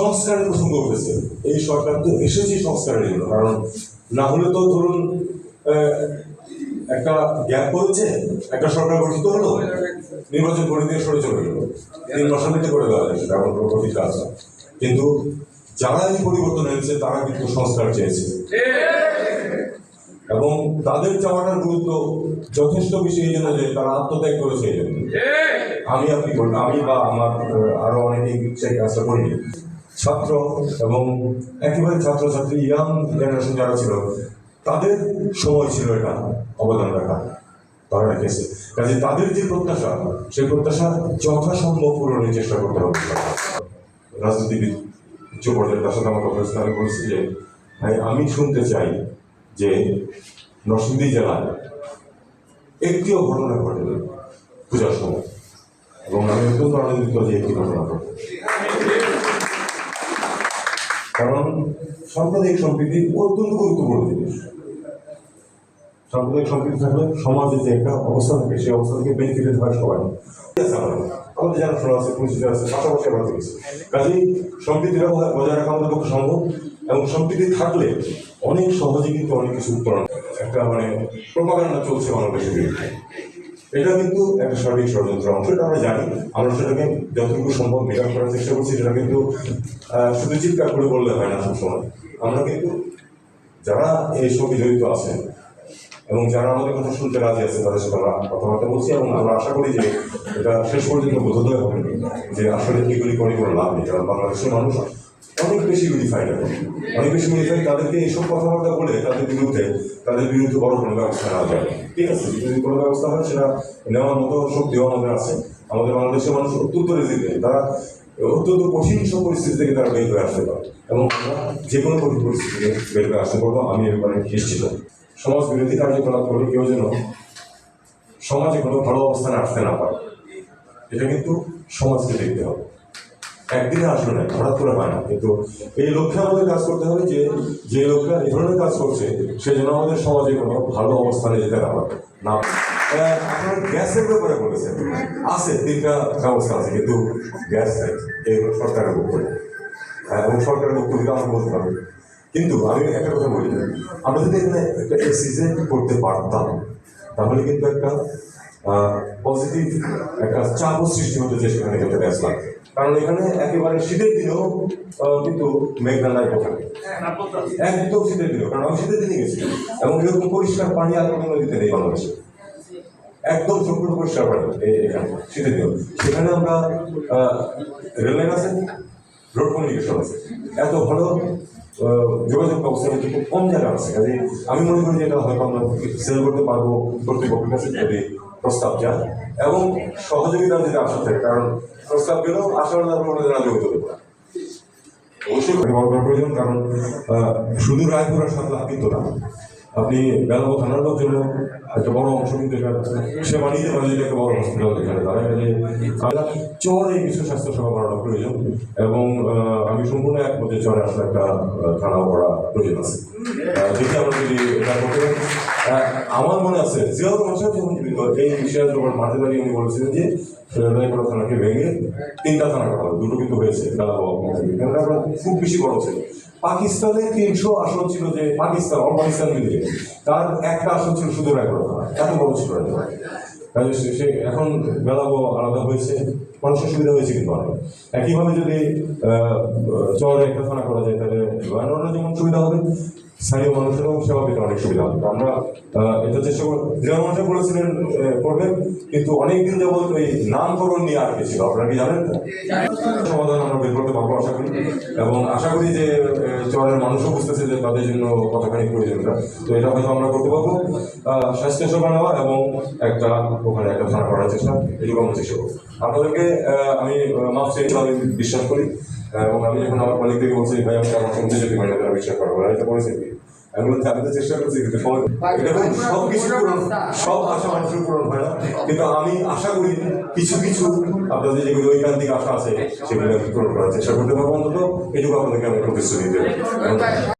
সংস্কারের প্রসঙ্গ উঠেছে এই সরকার তো এসেছে সংস্কারের জন্য। কারণ না হলে তো ধরুন একটা গ্যাপ পড়েছে, একটা সরকার গঠিত হলো, নির্বাচন করে দিয়ে সরে চলে গেল। তিন করে দেওয়া যায় সেটা কোনো কঠিন কাজ কিন্তু যারা এই পরিবর্তন এনেছে, তারা কিন্তু সংস্কার চেয়েছে। এবং তাদের চাওয়াটার গুরুত্ব যথেষ্ট বেশি এই জন্য যে তারা আত্মত্যাগ করেছে এই জন্য। আমি আপনি করি আমি বা আমার আরও অনেকেই সেই কাজটা করিনি। ছাত্র এবং একেবারে ছাত্রছাত্রী ইয়াং জেনারেশন যারা ছিল, তাদের সময় ছিল এটা, অবদান রাখা তারা রেখেছে কাজে তাদের যে প্রত্যাশা, সেই প্রত্যাশা যথাসম্ভব পূরণের চেষ্টা করতে হবে। রাজনীতিবিদ উচ্চ পর্যায়ে তার সাথে আমার কথা আমি বলেছি যে, ভাই, আমি শুনতে চাই যে নরসিংদী জেলায় একটিও ঘটনা ঘটেনি, পূজার সময়। এবং আমি অত্যন্ত আনন্দিত যে একটি ঘটনা ঘটে কারণ সাম্প্রদায়িক সম্প্রীতি অত্যন্ত গুরুত্বপূর্ণ জিনিস। সাম্প্রদায়িক সম্প্রীতি থাকলে সমাজে যে একটা অবস্থা থাকে, সেই অবস্থা থেকে বেনিফিটেড হয় সবাই। আমাদের। আমাদের জানাশোনা আছে পরিচিত আছে, পাশাপাশি আমরা দেখেছি। কাজেই সম্প্রীতিটা বজায় রাখা আমাদের পক্ষে সম্ভব এবং সম্প্রীতি থাকলে অনেক সহজে কিন্তু অনেক কিছু উত্তরণ একটা মানে প্রপাগান্ডা চলছে বাংলাদেশের বিরুদ্ধে এটা কিন্তু একটা সঠিক ষড়যন্ত্র। অংশ এটা আমরা জানি। আমরা সেটাকে যতটুকু সম্ভব মেকআপ করার চেষ্টা করছি, সেটা কিন্তু শুধু চিৎকার করে বললে হয় না সবসময় আমরা কিন্তু যারা এই সঙ্গে জড়িত আছেন এবং যারা আমাদের কথা শুনতে রাজি আছে তাদের সাথে আমরা কথাবার্তা বলছি এবং আমরা আশা করি যে এটা শেষ পর্যন্ত বোধোদয় হবে, যে আসলে এগুলি করে কোনো লাভ নেই। কারণ বাংলাদেশের মানুষ অনেক বেশি ইউনিফাইড এখন অনেক বেশি ইউনিফাইড তাদেরকে এইসব কথাবার্তা বলে তাদের বিরুদ্ধে তাদের বিরুদ্ধে বড় কোনো ব্যবস্থা নেওয়া যায় ঠিক আছে, যদি কোনো ব্যবস্থা হয়, সেটা নেওয়ার মতো শক্তিও আমাদের আছে। আমাদের বাংলাদেশের মানুষ অত্যন্ত রেজিলিয়েন্ট তারা অত্যন্ত কঠিন সব পরিস্থিতি থেকে তারা বের হয়ে আসতে পারে। এবং আমরা যে কোনো কঠিন পরিস্থিতি থেকে বের হয়ে আসতে পারব, আমি এ ব্যাপারে নিশ্চিত। সমাজ বিরোধী কার্যকলাপ করে কেউ যেন সমাজে কোনো ভালো অবস্থানে আসতে না পারে। এটা কিন্তু সমাজকে দেখতে হবে। একদিনে আসলে না হঠাৎ করে হয় না। কিন্তু এই লক্ষ্যে আমাদের কাজ করতে হবে যে যে লোকটা এই ধরনের কাজ করছে সে যেন আমাদের সমাজে কোনো ভালো অবস্থানে যেতে না পারে। না আপনারা গ্যাসের ব্যাপারে বলেছেন। আছে তিনটা ব্যবস্থা আছে কিন্তু গ্যাস এগুলো সরকারের বক্তব্য হ্যাঁ, এবং সরকারের বক্তব্য আমরা বলতে পারব। কিন্তু আমি একটা কথা বলি আমরা যদি এখানে একটা এক্সিজে করতে পারতাম তাহলে কিন্তু একটা পজিটিভ একটা চাপও সৃষ্টি হতো যে সেখানে কিন্তু গ্যাস লাগবে। কারণ এখানে একেবারে শীতের দিনেও কিন্তু মেঘনা নাই ওখানে একদম শীতের দিনেও, কারণ আমি শীতের দিনে গেছি। এবং এরকম পরিষ্কার পানি আর কোনো নদীতে নেই বাংলাদেশে। একদম সম্পূর্ণ পরিষ্কার পানি শীতের দিনেও। সেখানে আমরা রেললাইন আছে, রোড কমিউনিকেশন আছে। এত ভালো যোগাযোগ ব্যবস্থা কিন্তু খুব কম জায়গা আছে। কাজে আমি মনে করি যে এটা হয়তো আমরা সেল করতে পারব, কর্তৃপক্ষের কাছে যদি প্রস্তাব যায় এবং সহযোগিতা যদি আসা থাকে কারণ প্রস্তাব গেলেও আসার কোনো রাজি হতে না। অবশ্যই করে প্রয়োজন, কারণ শুধু রায়পুর সাত লাখ কিন্তু না। আপনি বেলাবো থানার জন্য একটা বড় অংশ কিন্তু সে বানিয়ে পারে যে একটা বড় হসপিটাল এখানে তারা এখানে চরে স্বাস্থ্য সেবা বাড়ানো প্রয়োজন এবং আমি সম্পূর্ণ একমতে চরে আসলে একটা থানা করা প্রয়োজন আছে। আমরা যদি এটা করতে পারি আমার মনে আছে জিয়াউর রহমান যখন জীবিত এই বিষয়ের যখন মাঠে দাঁড়িয়ে উনি বলেছিলেন যে রায়পুরা থানাকে ভেঙে তিনটা থানা করা দুটো কিন্তু হয়েছে কেননা আমরা খুব বেশি বড় ছিল পাকিস্তানে তিনশো আসন ছিল যে পাকিস্তান আফগানিস্তান মিলিয়ে। তার একটা আসন ছিল শুধু রায়পুরা থানা, এত বড় ছিল সে- এখন বেলাবো আলাদা হয়েছে, মানুষের সুবিধা হয়েছে কিন্তু অনেক। একইভাবে যদি চরে একটা থানা করা যায়, তাহলে যেমন সুবিধা হবে স্থানীয় মানুষেরও সেবা পেতে অনেক সুবিধা হবে। আমরা আহ, এটা চেষ্টা করব যেমন মানুষ বলেছিলেন করবেন কিন্তু অনেকদিন যাবত ওই নামকরণ নিয়ে আটকে ছিল। আপনারা কি জানেন? সমাধান আমরা বের করতে পারব করি। এবং আশা করি যে চরের মানুষও বুঝতেছে যে তাদের জন্য কতখানি প্রয়োজনটা তো এটা হয়তো আমরা করতে পারব। আহ, স্বাস্থ্য সেবা নেওয়া এবং একটা ওখানে একটা থানা করার চেষ্টা এটুকু আমরা চেষ্টা করব। আপনাদেরকে আমি মাফ চাই আমি বিশ্বাস করি। এবং আমি যখন আমার কলিগদেরকে বলছি ভাই আমি আমার সঙ্গে যেতে পারি তারা বিশ্বাস করব এটা করেছে কি আমি বলছি আমি তো চেষ্টা করছি কিন্তু সব কিছু পূরণ সব আশা মানুষের পূরণ হয় না। কিন্তু আমি আশা করি কিছু কিছু আপনাদের যেগুলো ঐকান্তিক আশা আছে সেগুলো পূরণ করার চেষ্টা করতে পারব। অন্তত এটুকু আপনাদেরকে আমি প্রতিশ্রুতি দেবো